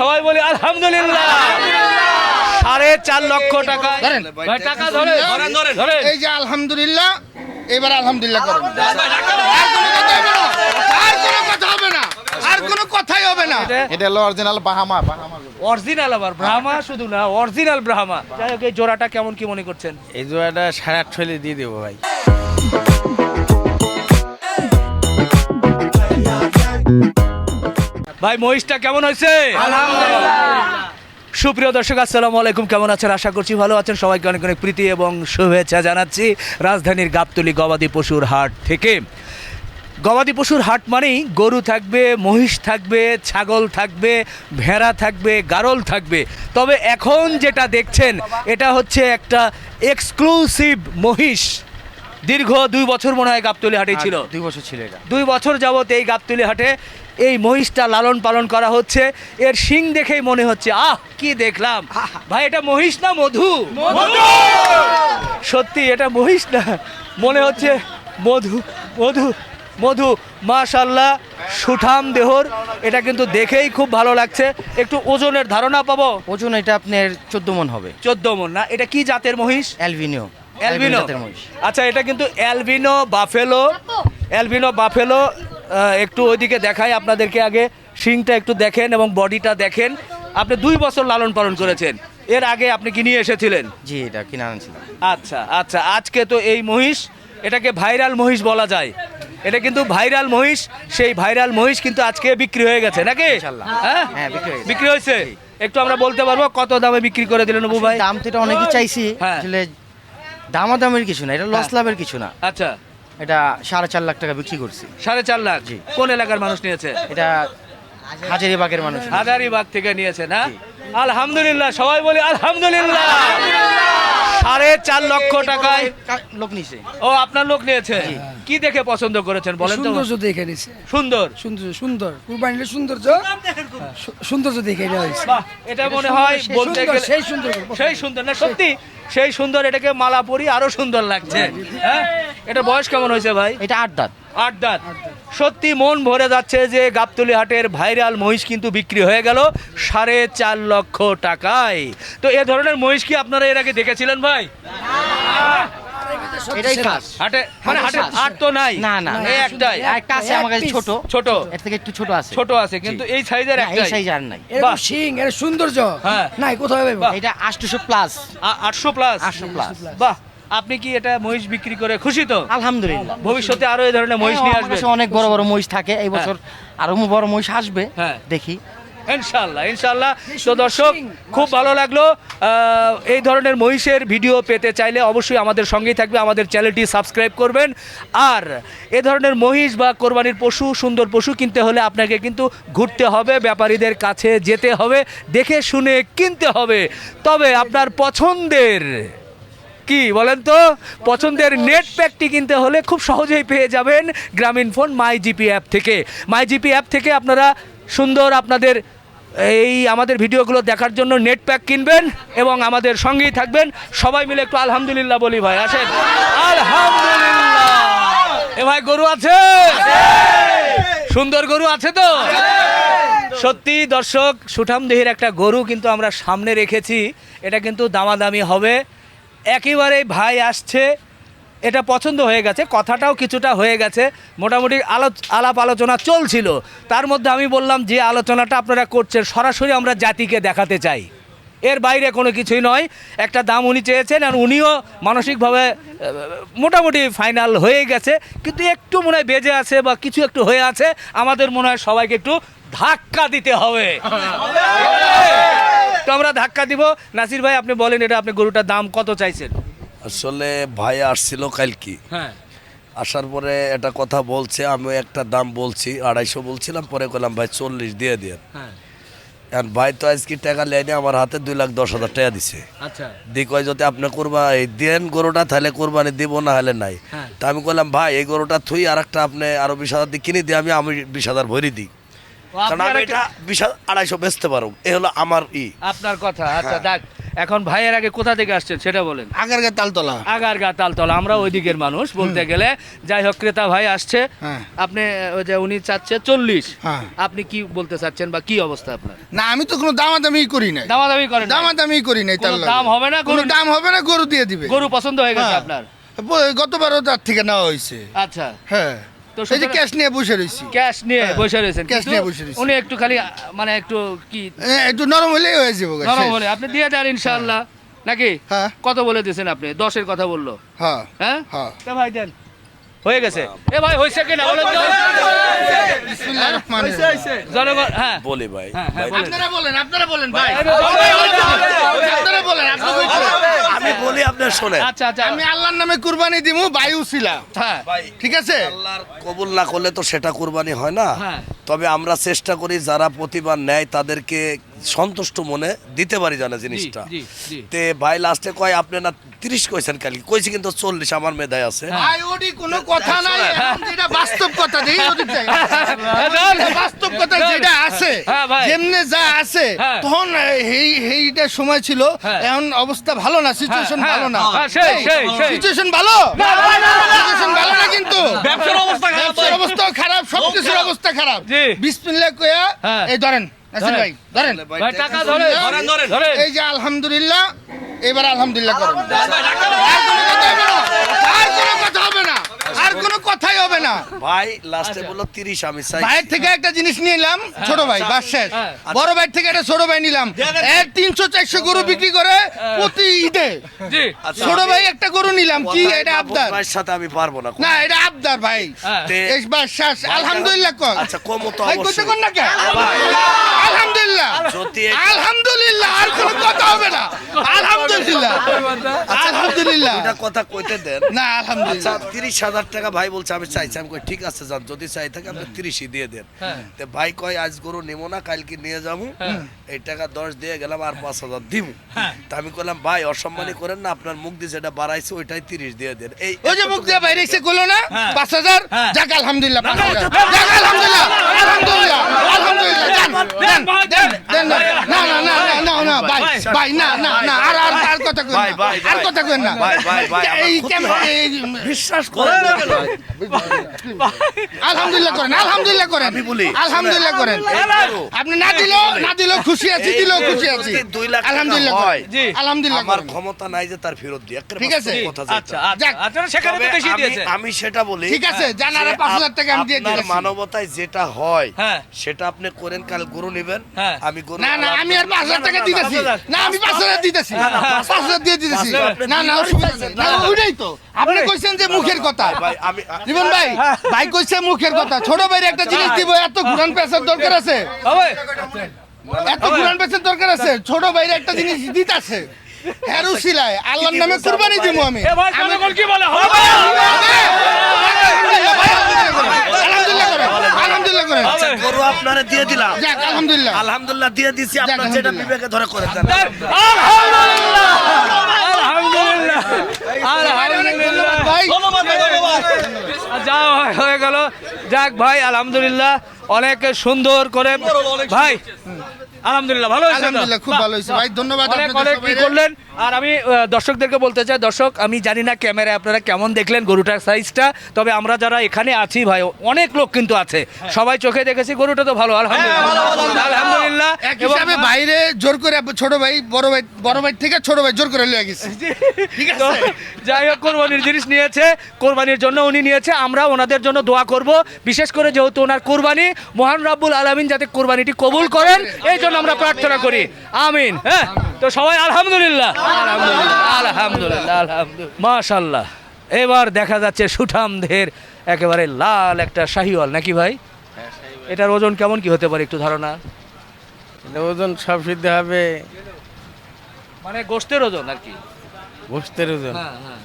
সবাই বলি আলহামদুলিল্লাহ সাড়ে চার লক্ষ টাকা টাকা ধরে ধরেন এই যে আলহামদুলিল্লাহ এবার আলহামদুলিল্লাহ করেন আর কোনো কথা হবে না আর কোনো কথাই হবে না এটা হলো অরিজিনাল বাহামা বাহামা অরিজিনাল আবার ব্রাহ্মা শুধু না অরিজিনাল ব্রাহ্মা যাই হোক এই জোড়াটা কেমন কি মনে করছেন এই জোড়াটা সাড়ে আটশো দিয়ে দেবো ভাই ভাই মহিষটা কেমন হয়েছে? সুপ্রিয় দর্শক আসসালামু আলাইকুম। কেমন আছেন? আশা করছি ভালো আছেন। সবাইকে অনেক অনেক প্রীতি এবং শুভেচ্ছা জানাচ্ছি রাজধানীর গাবতলি গবাদি পশুর হাট থেকে। গবাদি পশুর হাট মানেই গরু থাকবে মহিষ থাকবে ছাগল থাকবে ভেড়া থাকবে গারল থাকবে। তবে এখন যেটা দেখছেন এটা হচ্ছে একটা এক্সক্লুসিভ মহিষ। দীর্ঘ দুই বছর মনে হয় গাবতলি হাটে ছিল। দুই বছর ছিল এটা। দুই বছর যাবত এই গাবতলি হাটে এই মহিষটা লালন পালন করা হচ্ছে। এর শিং দেখেই মনে হচ্ছে আহ কি দেখলাম। ভাই এটা মহিষ না মধু? সত্যি এটা মহিষ না। মনে হচ্ছে মধু মধু মধু। মাশাল্লাহ সুঠাম দেহর। এটা কিন্তু দেখেই খুব ভালো লাগছে। একটু ওজনের ধারণা পাবো? ওজন এটা আপনার চোদ্দ মন হবে। চোদ্দ মন না? এটা কি জাতের মহিষ? অ্যালভিনিও অ্যালবিনো। মহিষ। আচ্ছা এটা কিন্তু অ্যালবিনো বাফেলো। Albino buffalo. একটু ওইদিকে দেখাই আপনাদেরকে আগে শিংটা একটু দেখেন এবং বডিটা দেখেন। আপনি দুই বছর লালন পালন করেছেন। এর আগে আপনি কি নিয়ে এসেছিলেন? জি এটা কিনে আনছিলাম আচ্ছা আচ্ছা আজকে তো এই মহিষ এটাকে ভাইরাল মহিষ বলা যায়। এটা কিন্তু ভাইরাল মহিষ সেই ভাইরাল মহিষ কিন্তু আজকে বিক্রি হয়ে গেছে নাকি। হ্যাঁ? হ্যাঁ, বিক্রি হয়েছে। একটু আমরা বলতে পারব কত দামে বিক্রি করে দিলেন ভাই? দাম তো এটা অনেকই চাইছি। হ্যাঁ। আসলে দামাদামের কিছু না এটা লস হ্যাঁ। লাভের কিছু না। আচ্ছা। এটা সাড়ে চার লাখ টাকা বিক্রি করছি। সাড়ে চার লাখ? জি। কোন এলাকার মানুষ নিয়েছে? এটা হাজারিবাগের মানুষ। হাজারিবাগ থেকে নিয়েছে না? আলহামদুলিল্লাহ সবাই বলি আলহামদুলিল্লাহ। সাড়ে চার লক্ষ টাকায় লোক নিয়েছে ও আপনার লোক নিয়েছে? কি দেখে পছন্দ করেছেন বলেন তো? সৌন্দর্য দেখে নিছে। সুন্দর। সৌন্দর্য সুন্দর। কুরবানির সৌন্দর্য সৌন্দর্য দেখে এটা হয়েছে। বাহ এটা মনে হয় বলতে গেলে সেই সুন্দর। সেই সুন্দর। না সত্যি সেই সুন্দর এটাকে মালা পরি আরও সুন্দর লাগছে। হ্যাঁ? এটা বয়স কেমন হয়েছে ভাই? এটা আট দাঁত। আট দাঁত। সত্যি মন ভরে যাচ্ছে যে গাবতলি হাটের ভাইরাল মহিষ কিন্তু বিক্রি হয়ে গেল সাড়ে চার লক্ষ টাকায়। তো এ ধরনের মহিষ কি আপনারা এর আগে দেখেছিলেন ভাই? এটাই কাজ হাটে মানে হাটে হাট তো নাই। না, না, না। এই একটাই। একটা আছে আমার কাছে ছোট। ছোট। এর থেকে একটু ছোট আছে। ছোট আছে কিন্তু এই সাইজের না, এই সাইজ আর নাই। এরকম শিং এর সৌন্দর্য। হ্যাঁ। নাই কোথাও পাইবো এটা আটশোশো প্লাস আটশো প্লাস আটশো প্লাস বাহ। আপনি কি এটা মহিষ বিক্রি করে খুশি তো? আলহামদুলিল্লাহ। ভবিষ্যতে আরও এই ধরনের মহিষ নিয়ে হ্যাঁ, আসবে। অনেক বড় বড় মহিষ থাকে। এই বছর আরও বড় মহিষ আসবে। হ্যাঁ। দেখি। ইনশাল্লাহ ইনশাল্লাহ তো দর্শক খুব ভালো লাগল। এই ধরনের মহিষের ভিডিও পেতে চাইলে অবশ্যই আমাদের সঙ্গেই থাকবে আমাদের চ্যানেলটি সাবস্ক্রাইব করবেন। আর এ ধরনের মহিষ বা কোরবানির পশু সুন্দর পশু কিনতে হলে আপনাকে কিন্তু ঘুরতে হবে ব্যাপারীদের কাছে যেতে হবে দেখে শুনে কিনতে হবে। তবে আপনার পছন্দের কি বলেন তো? পছন্দের নেট প্যাকটি কিনতে হলে খুব সহজেই পেয়ে যাবেন গ্রামীণ ফোন মাই জিপি অ্যাপ থেকে। মাই জিপি অ্যাপ থেকে আপনারা সুন্দর আপনাদের এই আমাদের ভিডিওগুলো দেখার জন্য নেট প্যাক কিনবেন এবং আমাদের সঙ্গেই থাকবেন। সবাই মিলে একটু আলহামদুলিল্লাহ বলি ভাই, আসেন। আলহামদুলিল্লাহ। এ ভাই গরু আছে? সুন্দর গরু আছে তো? সত্যি দর্শক, সুঠামদেহির একটা গরু কিন্তু আমরা সামনে রেখেছি। এটা কিন্তু দামাদামি হবে। একেবারে ভাই আসছে এটা পছন্দ হয়ে গেছে, কথাটাও কিছুটা হয়ে গেছে, মোটামুটি আলো আলাপ আলোচনা চলছিল। তার মধ্যে আমি বললাম যে আলোচনাটা আপনারা করছেন, সরাসরি আমরা জাতিকে দেখাতে চাই। এর বাইরে কোনো কিছুই নয়, একটা দাম উনি চেয়েছেন আর উনিও মানসিকভাবে মোটামুটি ফাইনাল হয়ে গেছে। কিন্তু একটু মনে হয় বেজে আছে বা কিছু একটু হয়ে আছে, আমাদের মনে হয় সবাইকে একটু ধাক্কা দিতে হবে। তো আমরা ধাক্কা দিব। নাসির ভাই, আপনি বলেন এটা আপনি গরুটার দাম কত চাইছেন? আসলে ভাই আসছিল কালকে। হ্যাঁ। আসার পরে একটা কথা বলছে আমি একটা দাম বলছি আড়াইশো বলছিলাম পরে বললাম ভাই চল্লিশ দিয়ে দিয়ে হ্যাঁ। আর ভাই তো আজকে টাকা লেনে আমার হাতে দুই লাখ দশ হাজার টাকা দিছে। আচ্ছা। দি কয় যদি আপনি করবা এই দেন গরুটা তাহলে কোরবানি দিব না হলে নাই। হ্যাঁ। তা আমি বললাম ভাই এই গরুটা থুই আর একটা আপনি আরও বিশ হাজার দিয়ে কিনে দিই আমি আমি বিশ হাজার ভরি দিই। কারণ আমি এটা বিশ আড়াইশো বেচতে পারব। এ হলো আমার ই। আপনার কথা আচ্ছা দেখ এখন ভাইয়ের আগে কোথা থেকে আসছেন সেটা বলেন। আগারগা তালতলা। আগারগা তালতলা আমরা ওই দিকের মানুষ বলতে গেলে। যাই হোক ক্রেতা ভাই আসছে। হ্যাঁ। আপনি ওই যে উনি চাচ্ছে চল্লিশ। হ্যাঁ। আপনি কি বলতে চাচ্ছেন বা কি অবস্থা আপনার? না আমি তো কোনো দামাদামি করি নাই। দামাদামি করেন? দামাদামি করি তার দাম হবে না, কোনো দাম হবে না গরু দিয়ে দিবে। গরু পছন্দ হয়ে গেছে হ্যাঁ। আপনার? গতবারও তার থেকে নেওয়া হয়েছে। আচ্ছা। হ্যাঁ। তো এই যে ক্যাশ নিয়ে বসে রয়েছি। ক্যাশ নিয়ে হ্যাঁ, বসে রয়েছেন। ক্যাশ নিয়ে বসে রয়েছি। উনি একটু খালি মানে একটু কি? একটু নরম হলেই হয়ে যাব নরম হলে। আপনি দিয়ে দেন ইনশাআল্লাহ। নাকি? হ্যাঁ। কত বলে দিয়েছেন আপনি? দশের কথা বলল। হ্যাঁ। হ্যাঁ? হ্যাঁ। ভাই দেন। হয়ে গেছে। এ ভাই হয়েছে কিনা? বলেন তো? জনগণ হ্যাঁ। বলি ভাই। হ্যাঁ, হ্যাঁ। আপনারা বলেন আপনারা বলেন ভাই। আমি আপনারা বলেন আপনি আমি বলি আপনার শোনেন। আচ্ছা আচ্ছা। আমি আল্লাহর নামে কুরবানি দিমু বায়ু ছিলাম হ্যাঁ। ভাই ঠিক আছে? আল্লাহর কবুল না করলে তো সেটা কুরবানি হয় না। হ্যাঁ। তবে আমরা চেষ্টা করি যারা প্রতিবার নেয় তাদেরকে সন্তুষ্ট মনে দিতে পারি জানা জিনিসটা। তে ভাই লাস্টে কয় আপনি না তিরিশ কইছেন কালি কইছি কিন্তু চল্লিশ আমার মেধায় আছে। কোনো কথা নাই এখন যেটা বাস্তব কথা দেই ওদিক যাই যেটা বাস্তব কথা যেটা আছে হ্যাঁ, যেমনে যা আছে হ্যাঁ। তখন এই এইটা সময় ছিল হ্যাঁ। এখন অবস্থা ভালো না সিচুয়েশন হ্যাঁ, ভালো না। হ্যাঁ, সেই, সেই, সেই। সিচুয়েশন ভালো? সিচুয়েশন ভালো না কিন্তু। ব্যবসার অবস্থা খারাপ ব্যবসার অবস্থা খারাপ সবকিছুর অবস্থা খারাপ। জি। হ্যাঁ। এই ধরেন নাসির ভাই ধরেন। ভাই টাকা ধরে ধরেন। ধরেন এই যে আলহামদুলিল্লাহ এবার আলহামদুলিল্লাহ করেন আর কোনো কথা হবে না আর কোনো কথাই হবে না। ভাই লাস্টে বলল তিরিশ আমি চাই। ভাইয়ের থেকে একটা জিনিস নিলাম ছোট ভাই বাস শেষ। হ্যাঁ। বড় ভাই থেকে একটা ছোট ভাই নিলাম। তিনশো চারশো গরু বিক্রি করে প্রতি ঈদে। জি। আচ্ছা, ছোট ভাই একটা গরু নিলাম। কি এটা আবদার? ভাইয়ের সাথে আমি পারব না। না এটা আবদার ভাই। হ্যাঁ। এই বাস শেষ। আলহামদুলিল্লাহ কর। আচ্ছা কম তো ভাই কইতে অবশ্যই। কোন না কে? আলহামদুলিল্লাহ। যদি আলহামদুলিল্লাহ আর কোনো কথা হবে না। আলহামদুলিল্লাহ। আলহামদুলিল্লাহ। এটা কথা কইতে দেন। না আচ্ছা আলহামদুলিল্লাহ তিরিশ হাজার টাকা ভাই বলছে আমি চাইছি আমি কই ঠিক আছে যান যদি চাই থাকে আপনি তিরিশই দিয়ে দেন তে ভাই কয় আজ গরু নেব না কালকে নিয়ে যাব এই টাকা দশ দিয়ে গেলাম আর পাঁচ হাজার দিব তা আমি কইলাম ভাই অসম্মানী করেন না আপনার মুখ দিয়ে যেটা বাড়াইছে ওইটাই তিরিশ দিয়ে দেন এই ওই যে মুখ দিয়ে বাইরে এসে কইলো না পাঁচ হাজার হ্যাঁ। যাক আলহামদুলিল্লাহ পাঁচ হাজার যাক আলহামদুলিল্লাহ আলহামদুলিল্লাহ আলহামদুলিল্লাহ দেন দেন দেন দেন না না না না না না ভাই ভাই না না না আর আর আর কথা কই আর কথা কই না ভাই, ভাই, ভাই, এই হয়। এই বিশ্বাস করেন না ভাই। আলহামদুলিল্লাহ করেন আলহামদুলিল্লাহ করেন। আমি বলি। আলহামদুলিল্লাহ করেন। আপনি না না খুশি আছি খুশি আছি। দুই লাখ আলহামদুলিল্লাহ হয়, আলহামদুলিল্লাহ আমার ক্ষমতা নাই যে তার ফেরত একটা ঠিক আছে। কথা আচ্ছা আচ্ছা। আচ্ছা সেখানে তো বেশি আমি- আমি সেটা বলি ঠিক আছে, জান আরও পাঁচ হাজার টাকা আমি দিয়ে মানবতায় যেটা হয় হ্যাঁ। সেটা আপনি করেন কাল গরু নেবেন। হ্যাঁ। আমি গরু না না আমি আর পাঁচ হাজার টাকা দিতেছি। না আমি পাঁচ হাজার দিতেছি। পাঁচ হাজার দিয়ে দিতেছি। আপনি না না অসুবিধা না ওইটাই তো আপনি কইছেন যে মুখের কথা। ভাই আমি জীবন ভাই ভাই কইছে মুখের কথা। ছোট ভাইয়ের একটা জিনিস দিব এত ঘুরান পেছার দরকার আছে। এত ঘুরান পেছার দরকার আছে ছোট ভাইয়ের একটা জিনিস দিতাছে। হেরু সিলাই আল্লাহর নামে কুরবানি দিব আমি। এ ভাই কি বলে? হবে। আলহামদুলিল্লাহ করেন আচ্ছা, গরু আপনারে দিয়ে দিলাম। আলহামদুলিল্লাহ। আলহামদুলিল্লাহ দিয়ে দিছি। আপনার যেটা বিবেকে ধরে করে দেন। আলহামদুলিল্লাহ আলহামদুলিল্লাহ আলহামদুলিল্লাহ ভাই যা হয় হয়ে গেল। যাক ভাই আলহামদুলিল্লাহ অনেক সুন্দর করে ভাই আলহামদুলিল্লাহ ভালো হয়েছে আলহামদুলিল্লাহ খুব ভালো হয়েছে। ভাই ধন্যবাদ অনেক আপনাদের অনেক কি করলেন? আর আমি দর্শকদেরকে বলতে চাই দর্শক আমি জানি না ক্যামেরায় আপনারা কেমন দেখলেন গরুটার সাইজটা তবে আমরা যারা এখানে আছি ভাই অনেক লোক কিন্তু আছে। সবাই চোখে দেখেছি গরুটা তো ভালো আলহামদুলিল্লাহ। আলহামদুলিল্লাহ। এক এবং- হিসাবে বাইরে জোর করে ছোট ভাই বড় ভাই বড় ভাই থেকে ছোট ভাই জোর করে লিয়ে গেছে। যাই হোক কোরবানির জিনিস নিয়েছে কোরবানির জন্য উনি নিয়েছে আমরা ওনাদের জন্য দোয়া করব। বিশেষ করে যেহেতু ওনার কোরবানি মহান রাব্বুল আলামিন যাতে কোরবানিটি কবুল করেন এই জন্য আমরা প্রার্থনা করি। আমিন। হ্যাঁ? তো সবাই আলহামদুলিল্লাহ। আলহামদুলিল্লাহ আলহামদুলিল্লাহ। মাশাল্লাহ। এবার দেখা যাচ্ছে সুঠামদের একেবারে লাল একটা শাহিওয়াল নাকি ভাই? এটার ওজন কেমন কি হতে পারে একটু ধারণা? ওজন সব সিদ্ধ হবে। মানে গোস্তের ওজন আর কি? গোস্তের ওজন? হ্যাঁ হ্যাঁ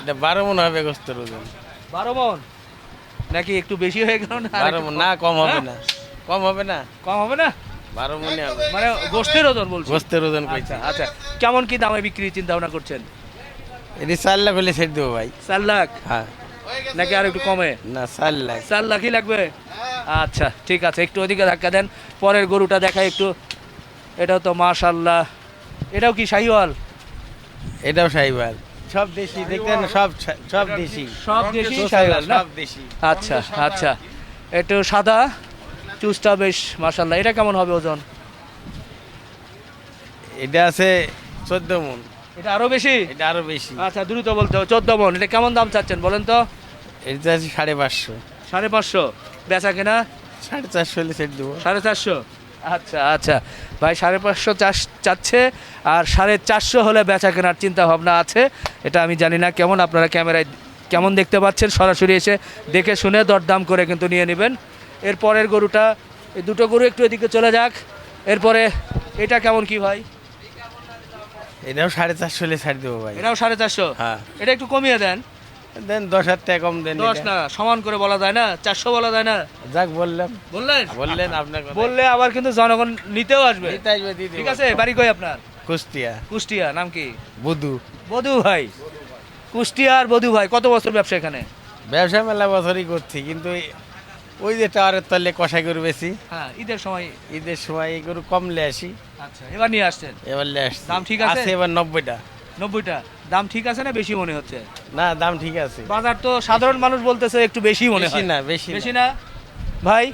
এটা বারো মন হবে গোস্তের ওজন। বারো মন? নাকি একটু বেশি হয়ে গেল না? বারো মন না কম হবে হ্যাঁ? না কম হবে না? কম হবে না? বারো মনে হবে। মানে গোস্তের ওজন বলছি। গোস্তের ওজন কইছে। আচ্ছা আচ্ছা। কেমন কি দামে বিক্রি চিন্তা ভাবনা করছেন? এটি চার লাখ হলে ছেড়ে দেবো ভাই। চার লাখ? হ্যাঁ। নাকি আর একটু কমে? না চার লাখ। চার লাখই লাগবে? আচ্ছা ঠিক আছে একটু ওদিকে ধাক্কা দেন। পরের গরুটা দেখাই একটু। এটাও তো মাশাল্লাহ এটাও কি শাহিওয়াল এটাও সাইবার সব দেশি দেখতেন সব সব দেশি। সব দেশি শাহিওয়াল সব দেশি। আচ্ছা আচ্ছা। একটু সাদা। চুজটা বেশ মাশাল্লাহ এটা কেমন হবে ওজন? এটা আছে চোদ্দ মন। এটা আরও বেশি? এটা আরও বেশি। আচ্ছা দ্রুত বলতে হবে চোদ্দ মন। এটা কেমন দাম চাচ্ছেন বলেন তো? এটা আছে সাড়ে পাঁচশো। সাড়ে পাঁচশো। বেচা কেনা? সাড়ে চারশো হলে সেট দেবো। সাড়ে চারশো। আচ্ছা আচ্ছা। ভাই সাড়ে পাঁচশো চাষ চাচ্ছে আর সাড়ে চারশো হলে বেচা কেনার চিন্তা ভাবনা আছে। এটা আমি জানি না কেমন আপনারা ক্যামেরায় কেমন দেখতে পাচ্ছেন সরাসরি এসে দেখে শুনে দরদাম করে কিন্তু নিয়ে নেবেন। এর পরের গরুটা এই দুটো গরু একটু এদিকে চলে যাক। এরপরে এটা কেমন কি ভাই? এটাও সাড়ে চারশো হলে ছাড় দেবো ভাই। এটাও সাড়ে চারশো? হ্যাঁ। এটা একটু কমিয়ে দেন। দেন দশ হাজার টাকা কম দেন দশ না সমান করে বলা যায় না চারশো বলা যায় না। যাক বললাম। বললেন? বললেন আপনার বললে আবার কিন্তু জনগণ নিতেও আসবে। ঠিক আছে বাড়ি কই আপনার? কুষ্টিয়া। কুষ্টিয়া নাম কি? বুধু। বধু ভাই। কুষ্টিয়ার বধু ভাই কত বছর ব্যবসা এখানে? ব্যবসা মেলা বছরই করছি কিন্তু ওই যে টাওয়ারের তলে কষাই গরু বেশি হ্যাঁ ঈদের সময় ঈদের সময় এই গরু কম লে আসি। আচ্ছা এবার নিয়ে আসছেন? এবার লে আসছি। দাম ঠিক আছে? এবার নব্বইটা। নব্বইটা। দাম ঠিক আছে না বেশি মনে হচ্ছে? না দাম ঠিক আছে। বাজার তো সাধারণ মানুষ বলতেছে একটু বেশি মনে বেশি হয়। না বেশি বেশি না। না? ভাই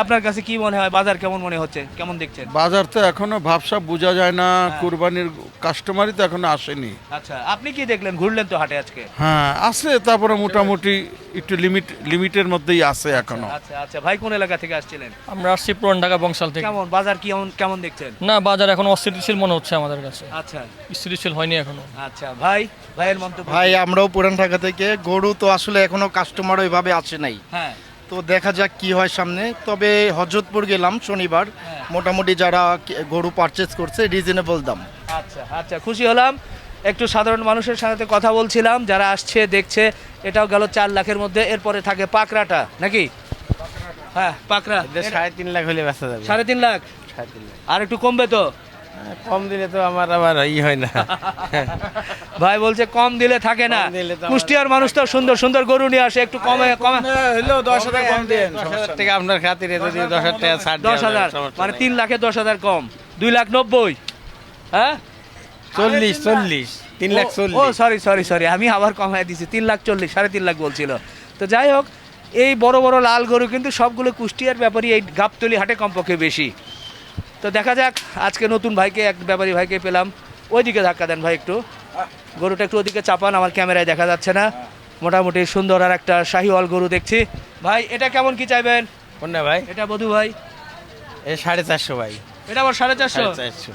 আপনার কাছে কি মনে হয় বাজার কেমন মনে হচ্ছে? কেমন দেখছেন? বাজার তো এখনও ভাবসাব বোঝা যায় না কুরবানির কাস্টমারই তো এখনও আসেনি। আচ্ছা আপনি কি দেখলেন ঘুরলেন তো হাটে আজকে? হ্যাঁ আছে তারপরে মোটামুটি একটু লিমিট লিমিটের মধ্যেই আছে এখনও। আচ্ছা আচ্ছা ভাই কোন এলাকা থেকে আসছিলেন? আমরা আসছি পুরান ঢাকা বংশাল থেকে। কেমন বাজার কেমন কেমন দেখছেন? না বাজার এখন অস্থিতিশীল মনে হচ্ছে আমাদের কাছে। আচ্ছা। স্থিতিশীল হয়নি এখনও। আচ্ছা ভাই ভাইয়ের মন্তব্য ভাই আমরাও পুরান ঢাকা থেকে গরু তো আসলে এখনও কাস্টমার ওইভাবে আসে নাই। হ্যাঁ। তো দেখা যাক কি হয় সামনে। তবে হজরতপুর গেলাম শনিবার। হ্যাঁ। মোটামুটি যারা গরু পারচেজ করছে রিজনেবল দাম। আচ্ছা আচ্ছা খুশি হলাম। একটু সাধারণ মানুষের সাথে কথা বলছিলাম যারা আসছে দেখছে এটাও গেল চার লাখের মধ্যে। এরপরে থাকে পাকড়াটা নাকি? হ্যাঁ পাকড়া। সাড়ে তিন লাখ হলে বেচা যাবে। সাড়ে তিন লাখ? সাড়ে তিন লাখ। আর একটু কমবে তো? কম দিলে তো আমার আবার ই হয় না। ভাই বলছে কম দিলে থাকে না। কুষ্টিয়ার মানুষ তো সুন্দর সুন্দর গরু নিয়ে আসে একটু কমে কমে হলেও দশ হাজার কম দেন হাজার আপনার খাতিরে যদি দশ হাজার টাকা ছাড় দশ হাজার মানে তিন লাখে দশ হাজার কম। দুই লাখ নব্বই। হ্যাঁ? চল্লিশ চল্লিশ তিন লাখ ও সরি সরি সরি আমি আবার কমায় দিছি তিন লাখ চল্লিশ সাড়ে তিন লাখ বলছিল। তো যাই হোক এই বড় বড় লাল গরু কিন্তু সবগুলো কুষ্টিয়ার ব্যাপারই এই গাবতলি হাটে কমপক্ষে বেশি। তো দেখা যাক আজকে নতুন ভাইকে এক ব্যাপারী ভাইকে পেলাম। ওইদিকে ধাক্কা দেন ভাই একটু। গরুটা একটু ওদিকে চাপান আমার ক্যামেরায় দেখা যাচ্ছে না। মোটামুটি সুন্দর আর একটা শাহিওয়াল গরু দেখছি। ভাই এটা কেমন কি চাইবেন? কোনটা ভাই? এটা বধু ভাই। এ সাড়ে চারশো ভাই। এটা আবার সাড়ে চারশো? চারশো।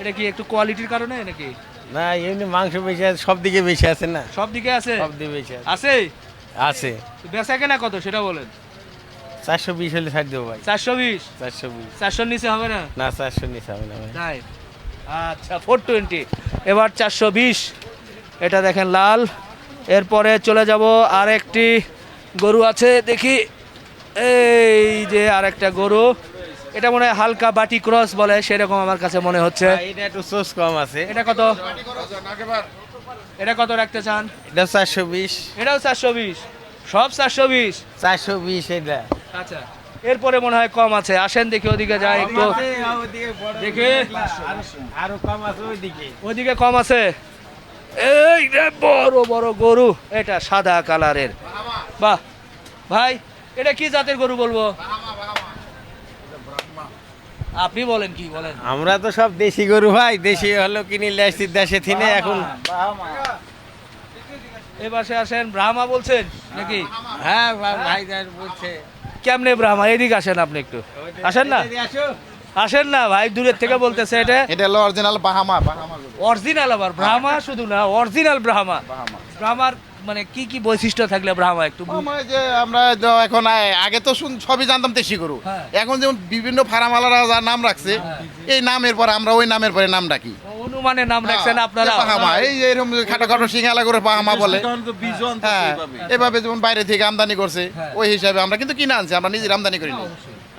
এটা কি একটু কোয়ালিটির কারণে নাকি? না এমনি মাংস বেশি আছে সব দিকে বেশি আছে না। সব দিকে আছে? সব দিকে বেশি আছে। আছে? আছে। বেচা কেনা কত সেটা বলেন। চারশো বিশ হলে ছাড় দেবো ভাই। চারশো বিশ? চারশো বিশ। চারশোর নিচে হবে না? না চারশো নিচে হবে না ভাই। তাই? আচ্ছা ফোর টোয়েন্টি এবার চারশো বিশ। এটা দেখেন লাল। এরপরে চলে যাব আর একটি গরু আছে দেখি। এই যে আর একটা গরু। এটা মনে হয় হালকা বাটি ক্রস বলে সেরকম আমার কাছে মনে হচ্ছে। এটা একটু সোস কম আছে। এটা কত? এটা কত রাখতে চান? এটা চারশো বিশ। এটাও চারশো বিশ। সব চারশো বিশ। চারশো বিশ এটা। আচ্ছা। এরপরে মনে হয় কম আছে। আসেন দেখি ওদিকে যাই একটু। দেখে। আরও কম আছে ওইদিকে। ওইদিকে কম আছে। এই রে বড় বড় গরু। এটা সাদা কালারের। বাহ। ভাই এটা কি জাতের গরু বলব? আপনি বলেন কি বলেন? আমরা তো সব দেশি গরু ভাই। দেশি হলো কিনি আসছি দেশে থিনে এখন। এই পাশে আসেন। ব্রাহ্মা বলছেন নাকি? হ্যাঁ ভাই বলছে। কেমনে ব্রাহ্মা এদিকে আসেন আপনি একটু। আসেন না? আসেন না ভাই দূরের থেকে বলতেছে এটা। এটা হলো অরিজিনাল বাহামা বাহামা। অরিজিনাল আবার ব্রাহ্মা শুধু না অরিজিনাল ব্রাহ্মা। ব্রাহ্মার মানে কি কি বৈশিষ্ট্য থাকলে ব্রাহ্মা একটু আমার যে আমরা এখন আগে তো শুন সবই জানতাম দেশি গরু। হ্যাঁ। এখন যেমন বিভিন্ন ফার্মালারা যার নাম রাখছে এই নামের পর আমরা ওই নামের পরে নাম ডাকি। অনুমানে নাম রাখছেন আপনারা? বাহামা এই যে এরকম খাটো খাটো সিঙ্গালা করে বাহামা বলে। হ্যাঁ এভাবে যেমন বাইরে থেকে আমদানি করছে ওই হিসাবে আমরা কিন্তু কিনে আনছি আমরা নিজের আমদানি করিনি।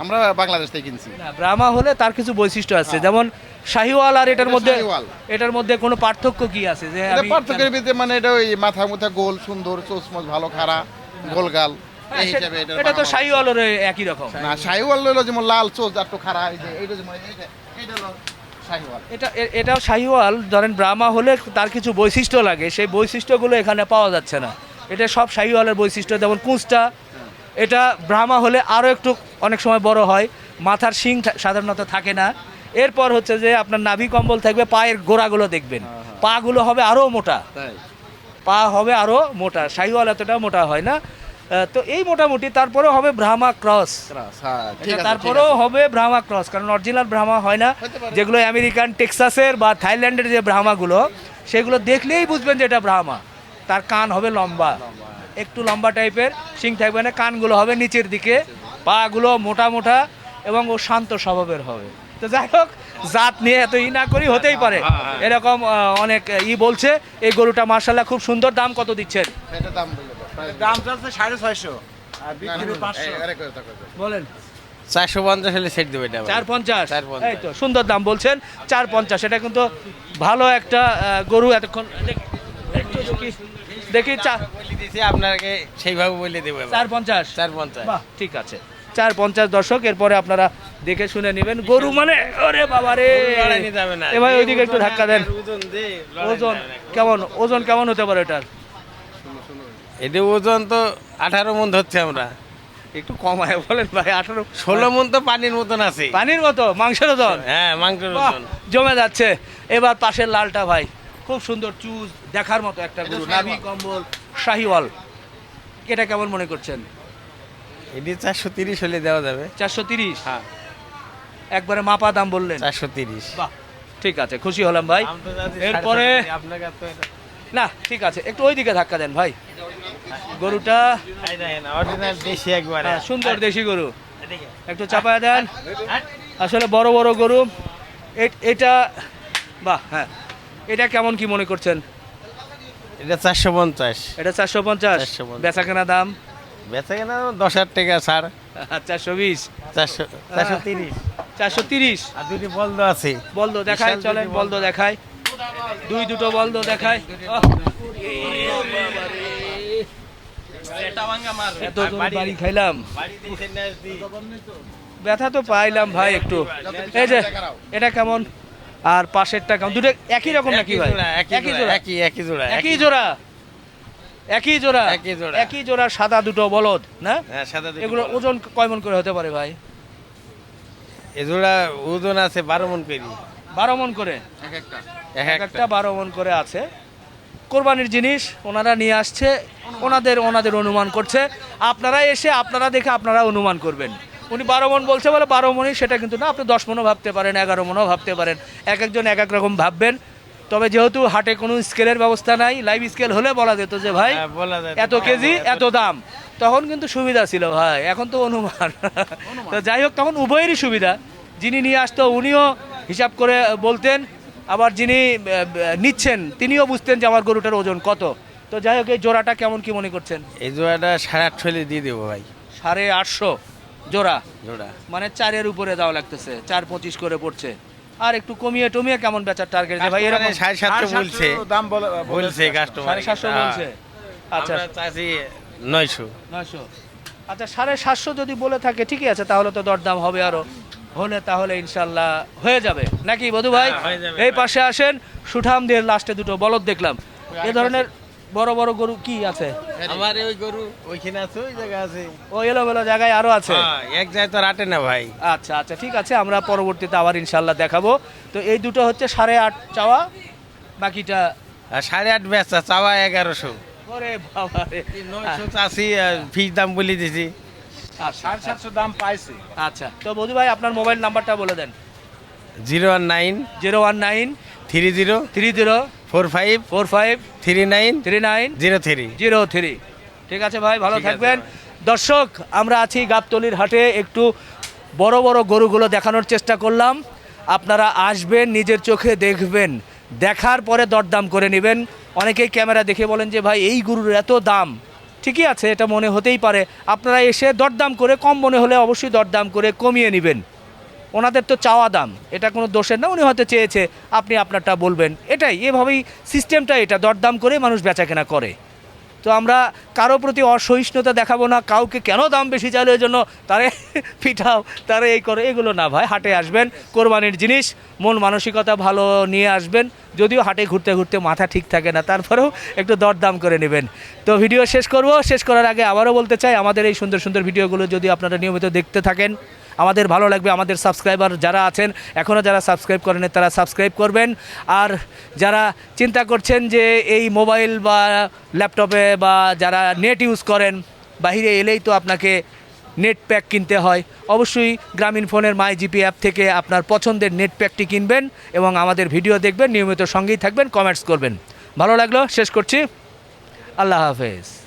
আমরা বাংলাদেশ থেকে কিনছি। না, ব্রাহ্মা হলে তার কিছু বৈশিষ্ট্য আছে। যেমন শাহিওয়াল আর এটার মধ্যে এটার মধ্যে কোনো পার্থক্য কি আছে? যে পার্থক্যের ভিতরে মানে এটা ওই মাথা মুথা গোল সুন্দর চোচমচ ভালো খাড়া গোলগাল। হ্যাঁ, এটা এটা তো। শাহিওয়ালের একই রকম। না শাহিওয়াল হলো যেমন লাল চোচ আর একটু খাড়া এই যে এইটা যেমন হলো এটা এটাও শাহিওয়াল। ধরেন ব্রাহ্মা হলে তার কিছু বৈশিষ্ট্য লাগে। সেই বৈশিষ্ট্যগুলো এখানে পাওয়া যাচ্ছে না। এটা সব শাহিওয়ালের বৈশিষ্ট্য। যেমন কুঁচটা এটা ব্রাহ্মা হলে আরও একটু অনেক সময় বড় হয় মাথার শিং সাধারণত থাকে না। এরপর হচ্ছে যে আপনার নাভি কম্বল থাকবে পায়ের গোড়াগুলো দেখবেন। পাগুলো হবে আরও মোটা। পা হবে আরও মোটা। শাহিওয়াল এতটা মোটা হয় না। তো এই মোটামুটি তারপরেও হবে ব্রাহ্মা ক্রস। হ্যাঁ তারপরেও হবে ব্রাহ্মা ক্রস কারণ অরিজিনাল ব্রাহ্মা হয় না। যেগুলো আমেরিকান টেক্সাসের বা থাইল্যান্ডের যে ব্রাহ্মাগুলো সেগুলো দেখলেই বুঝবেন যে এটা ব্রাহ্মা। তার কান হবে লম্বা। একটু লম্বা টাইপের শিং থাকবে না কানগুলো হবে নিচের দিকে। পাগুলো মোটা মোটা এবং ও শান্ত স্বভাবের হবে। তো যাই হোক জাত নিয়ে এত ই না করি হতেই পারে। এরকম অনেক ই বলছে এই গরুটা মার্শাল্লাহ খুব সুন্দর দাম কত দিচ্ছেন? দাম চলছে সাড়ে ছয়শো। বলেন। চারশো পঞ্চাশ হলে সেট দেবে চার পঞ্চাশ? এই তো সুন্দর দাম বলছেন চার পঞ্চাশ এটা কিন্তু ভালো একটা গরু এতক্ষণ একটু দেখি আপনাকে সেইভাবে বলে দেবো চার পঞ্চাশ? চার পঞ্চাশ। ঠিক আছে। চার পঞ্চাশ দর্শক এরপরে আপনারা দেখে শুনে নেবেন। গরু মানে ওরে বাবা রে! লড়াই যাবে না। এ ভাই ওইদিকে একটু ধাক্কা দেন। ওজন দে ওজন কেমন? ওজন কেমন হতে পারে এটার? এটা ওজন তো আঠারো মন ধরছে আমরা। একটু কমায় বলেন ভাই আঠারো ষোলো মন তো পানির মতন আছে। পানির মতো মাংসের ওজন? হ্যাঁ মাংসের ওজন। জমে যাচ্ছে। এবার পাশের লালটা ভাই। খুব সুন্দর চুজ দেখার মতো একটা গরু নাভি কম্বল শাহিওয়াল। এটা কেমন মনে করছেন? এটি চারশো তিরিশ হলে দেওয়া যাবে। চারশো তিরিশ হ্যাঁ। একবারে মাপা দাম বললেন। চারশো তিরিশ। বাহ ঠিক আছে খুশি হলাম ভাই। এরপরে না ঠিক আছে একটু ওই দিকে ধাক্কা দেন ভাই। গরুটা দেশি একবারে। হ্যাঁ, সুন্দর দেশি গরু। একটু চাপায় দেন। আসলে বড় বড় গরু। এটা বাহ হ্যাঁ। এটা কেমন কি মনে করছেন? এটা চারশো পঞ্চাশ। এটা চারশো পঞ্চাশ? 450 বেচা কেনা দাম? বেচা কেনা দশ হাজার টাকা ছাড়। চারশো বিশ। চারশো চারশো তিরিশ। চারশো তিরিশ। আর দুটি বলদ আছে। বলদো দেখায় চলেন দুটি দেখায়। দুই দুটো বলদো দেখায়। এত বাড়ি খাইলাম। ব্যথা তো পাইলাম ভাই একটু। এই যে এটা কেমন? আর পাশেরটা কেমন? দুটো একই রকম নাকি ভাই? একই জোড়া একই একই জোড়া একই জোড়া? একই জোড়া? একই জোড়া। একই জোড়া সাদা দুটো বলদ না? হ্যাঁ সাদা দুটি এগুলো ওজন কয় মন করে হতে পারে ভাই? এ জোড়া ওজন আছে বারো মন করি। বারো মন করে? এক একটা। এক একটা একটা। বারো মন করে আছে। কোরবানির জিনিস ওনারা নিয়ে আসছে ওনাদের ওনাদের অনুমান করছে। আপনারা এসে আপনারা দেখে আপনারা অনুমান করবেন। উনি বারো মন বলছে বলে বারো মনই সেটা কিন্তু না আপনি দশ মনও ভাবতে পারেন এগারো মনও ভাবতে পারেন। এক একজন এক এক রকম ভাববেন। তবে যেহেতু হাটে কোনো স্কেলের ব্যবস্থা নাই লাইভ স্কেল হলে বলা যেত যে ভাই হ্যাঁ, বলা এত কেজি এত দাম। তখন কিন্তু সুবিধা ছিল ভাই এখন তো অনুমান। তো যাই হোক তখন উভয়েরই সুবিধা। যিনি নিয়ে আসতো উনিও হিসাব করে বলতেন। আবার যিনি নিচ্ছেন তিনিও বুঝতেন যে আমার গরুটার ওজন কত। তো যাই হোক এই জোড়াটা কেমন কি মনে করছেন? এই জোড়াটা সাড়ে আটশো দিয়ে দেবো ভাই। সাড়ে আটশো? জোড়া? জোড়া। মানে চারের উপরে দেওয়া লাগতেছে চার পঁচিশ করে পড়ছে। আর একটু কমিয়ে টমিয়ে কেমন বেচার টার্গেট ভাই এরকম সাড়ে সাতশো বলছে। দাম বলছে কাস্টমার। সাড়ে সাতশো বলছে। আচ্ছা। চাষি নয়শো। নয়শো। আচ্ছা সাড়ে সাতশো যদি বলে থাকে ঠিকই আছে তাহলে তো দরদাম হবে আরও। হলে তাহলে ইনশাল্লাহ হয়ে যাবে। নাকি বধু ভাই? হ্যাঁ, এই পাশে আসেন সুঠাম দিয়ে লাস্টে দুটো বলদ দেখলাম। এ ধরনের বড় বড় গরু কি আছে? আমার ওই গরু ওইখানে আছে ওই জায়গা আছে। ও এলো এলোমেলো জায়গায় আরও আছে? হ্যাঁ, এক জায়গায় তো রাটে না ভাই। আচ্ছা আচ্ছা ঠিক আছে আমরা পরবর্তীতে আবার ইনশাল্লাহ দেখাবো। তো এই দুটো হচ্ছে সাড়ে আট চাওয়া বাকিটা সাড়ে আট বেচা চাওয়া এগারোশো। ওরে বাবা রে। নয়শো চাষি ফিস দাম বলে দিছি। আচ্ছা সাতশো দাম পাইছি। আচ্ছা তো বধু ভাই আপনার মোবাইল নাম্বারটা বলে দেন। Zero one nine zero one nine three zero three zero four five four five three nine three nine zero three zero three ঠিক আছে ভাই ভালো থাকবেন। দর্শক আমরা আছি গাবতলির হাটে একটু বড় বড় গরুগুলো দেখানোর চেষ্টা করলাম। আপনারা আসবেন নিজের চোখে দেখবেন। দেখার পরে দরদাম করে নেবেন। অনেকেই ক্যামেরা দেখে বলেন যে ভাই এই গরুর এত দাম? ঠিকই আছে এটা মনে হতেই পারে। আপনারা এসে দরদাম করে কম মনে হলে অবশ্যই দরদাম করে কমিয়ে নেবেন। ওনাদের তো চাওয়া দাম, এটা কোনো দোষের না, উনি হয়তো চেয়েছে, আপনি আপনারটা বলবেন। এটাই, এভাবেই সিস্টেমটা এটা, দরদাম করে মানুষ বেচাকেনা করে। তো আমরা কারও প্রতি অসহিষ্ণুতা দেখাবো না, কাউকে কেন দাম বেশি চাইলে ওই জন্য, তারে পিঠাও, তারে এই করে, এগুলো না ভাই, হাটে আসবেন, কোরবানির জিনিস, মন মানসিকতা ভালো নিয়ে আসবেন, যদিও হাটে ঘুরতে ঘুরতে মাথা ঠিক থাকে না, তারপরেও একটু দরদাম করে নেবেন। তো ভিডিও শেষ করব, শেষ করার আগে আবারও বলতে চাই, আমাদের এই সুন্দর সুন্দর ভিডিওগুলো যদি আপনারা নিয়মিত দেখতে থাকেন আমাদের ভালো লাগবে, আমাদের সাবস্ক্রাইবার যারা আছেন এখনও যারা সাবস্ক্রাইব করেন তারা সাবস্ক্রাইব করবেন। আর যারা চিন্তা করছেন যে এই মোবাইল বা ল্যাপটপে বা যারা নেট ইউজ করেন বাইরে এলেই তো আপনাকে নেট প্যাক কিনতে হয়। অবশ্যই গ্রামীণ ফোনের মাই জিপি অ্যাপ থেকে আপনার পছন্দের নেট প্যাকটি কিনবেন এবং আমাদের ভিডিও দেখবেন, নিয়মিত সঙ্গেই থাকবেন কমেন্টস করবেন। ভালো লাগল, শেষ করছি। আল্লাহ হাফেজ।